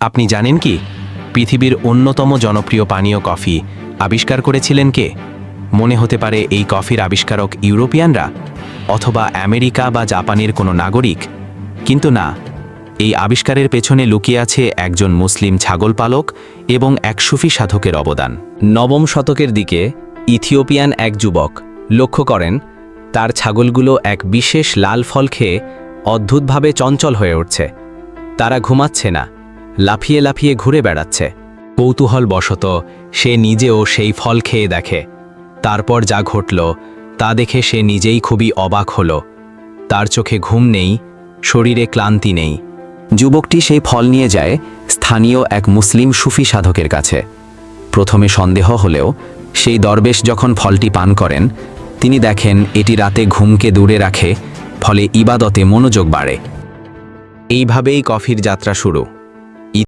আপনি জানেন কি? পৃথিবীর অন্যতম জনপ্রিয় পানীয় কফি আবিষ্কার করেছিলেন কে? মনে হতে পারে এই কফির আবিষ্কারক ইউরোপিয়ানরা অথবা আমেরিকা বা জাপানের কোনো নাগরিক। কিন্তু না, এই আবিষ্কারের পেছনে লুকিয়ে আছে একজন মুসলিম ছাগল পালক এবং এক সুফি সাধকের অবদান। নবম শতকের দিকে ইথিওপিয়ান এক যুবক লক্ষ্য করেন, তার ছাগলগুলো এক বিশেষ লাল ফল খেয়ে অদ্ভুতভাবে চঞ্চল হয়ে উঠছে। তারা ঘুমাচ্ছে না। লাফিয়ে লাফিয়ে ঘুরে বেড়াচ্ছে। কৌতূহল বশত সে নিজেও সেই ফল খেয়ে দেখে। তারপর যা ঘটল, তা দেখে সে নিজেই খুবই অবাক হল। তার চোখে ঘুম নেই, শরীরে ক্লান্তি নেই। যুবকটি সেই ফল নিয়ে যায় স্থানীয় এক মুসলিম সুফি সাধকের কাছে। প্রথমে সন্দেহ হলেও সেই দরবেশ যখন ফলটি পান করেন, তিনি দেখেন এটি রাতে ঘুমকে দূরে রাখে, ফলে ইবাদতে মনোযোগ বাড়ে। এইভাবেই কফির যাত্রা শুরু।